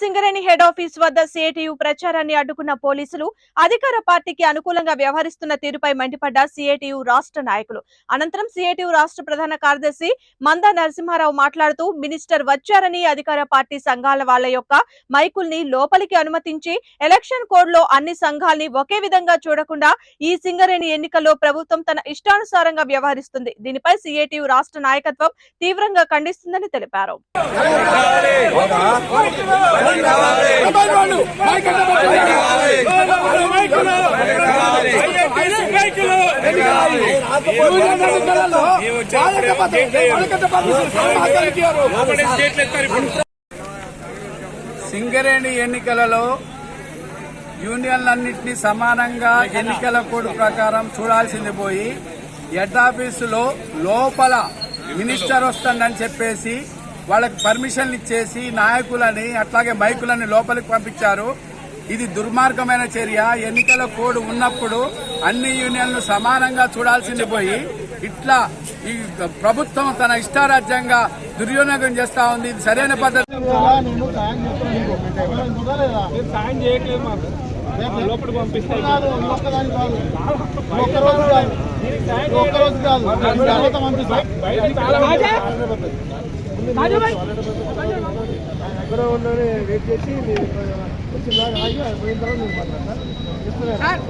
Singareni head office వద్ద CITU ప్రచారాన్ని అడ్డుకున్న పోలీసులు అధికార పార్టీకి అనుకూలంగా వ్యవహరిస్తున్న తీరుపై మండిపడ్డ సిఐటియు రాష్ట్ర నాయకులు. అనంతరం సిఐటియు రాష్ట్ర ప్రధాన కార్యదర్శి మందా నరసింహారావు మాట్లాడుతూ మినిస్టర్ వచ్చారని అధికార పార్టీ సంఘాల వాళ్ళ యొక్క మైకుల్ని లోపలికి అనుమతించి ఎలక్షన్ కోడ్లో అన్ని సంఘాల్ని ఒకే విధంగా చూడకుండా ఈ సింగరేణి ఎన్నికల్లో ప్రభుత్వం తన ఇష్టానుసారంగా వ్యవహరిస్తుంది. దీనిపై సిఐటియు రాష్ట్ర నాయకత్వం తీవ్రంగా ఖండిస్తుందని తెలిపారు. సింగరేణి ఎన్నికలలో యూనియన్లన్నింటినీ సమానంగా ఎన్నికల కోడ్ ప్రకారం చూడాల్సింది పోయి హెడ్ ఆఫీసులో లోపల మినిస్టర్ వస్తుందని చెప్పేసి వాళ్ళకి పర్మిషన్లు ఇచ్చేసి నాయకులని అట్లాగే మైకులని లోపలికి పంపించారు. ఇది దుర్మార్గమైన చర్య. ఎన్నికల కోడ్ ఉన్నప్పుడు అన్ని యూనియన్లు సమానంగా చూడాల్సింది పోయి ఇట్లా ఈ ప్రభుత్వం తన ఇష్టారాజ్యంగా దుర్వినియోగం చేస్తా ఉంది. ఇది సరైన పద్ధతి. నేను కాదు, కాదు. ఎక్కడ ఉండని వెయిట్ చేసి కొంచెం దాకా ఆగి అది పోయిన తర్వాత నేను మాట్లాడతా. చెప్తున్నాను.